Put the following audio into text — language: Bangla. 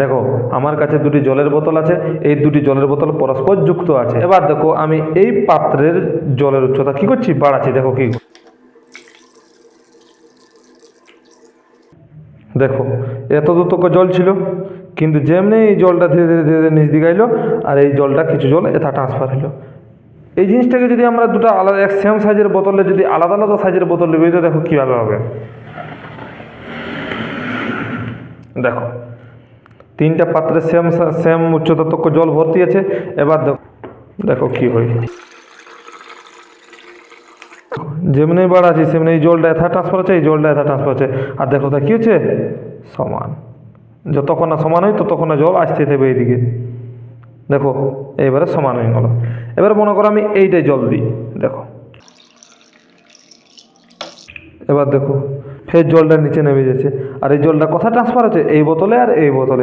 দেখো, আমার কাছে দুটি জলের বোতল আছে, এই দুটি জলের বোতল পরস্পর যুক্ত আছে। এবার দেখো, আমি এই পাত্রের জলের উচ্চতা কি করছি, বাড়াচ্ছি, দেখো কি দেখো, এত দূরতক জল ছিল, কিন্তু যেমনি এই জলটা ধীরে ধীরে ধীরে ধীরে নিচ দিকে আইলো আর এই জলটা কিছু জল এটা ট্রান্সফার হলো এই জিনিসটাকে যদি আমরা দুটো আলাদা, এক সেম সাইজের বোতলে যদি আলাদা আলাদা সাইজের বোতল নেবে দেখো কীভাবে হবে। দেখো তিনটা পাত্রে সেম সেম উচ্চতা তক জল ভর্তি আছে। এবার দেখো দেখো কি হয়। যেমনি বাড়াচ্ছি সেমনি এই জলটা এথা ট্রান্সফার হচ্ছে, এই জলটা এথা ট্রান্সফার হচ্ছে। আর দেখো তা কী হচ্ছে? সমান। যতক্ষণ না সমান হয়, ততক্ষণ না জল আসতে থাকবে এইদিকে। দেখো, এইবারে সমান হয়ে গেল। এবার মনে করো আমি এইটাই জল দিই। দেখো। এবার দেখো, ফের জলটা নিচে নেমে যাচ্ছে। আর এই জলটা কোথায় ট্রান্সফার হচ্ছে? এই বোতলে আর এই বোতলে।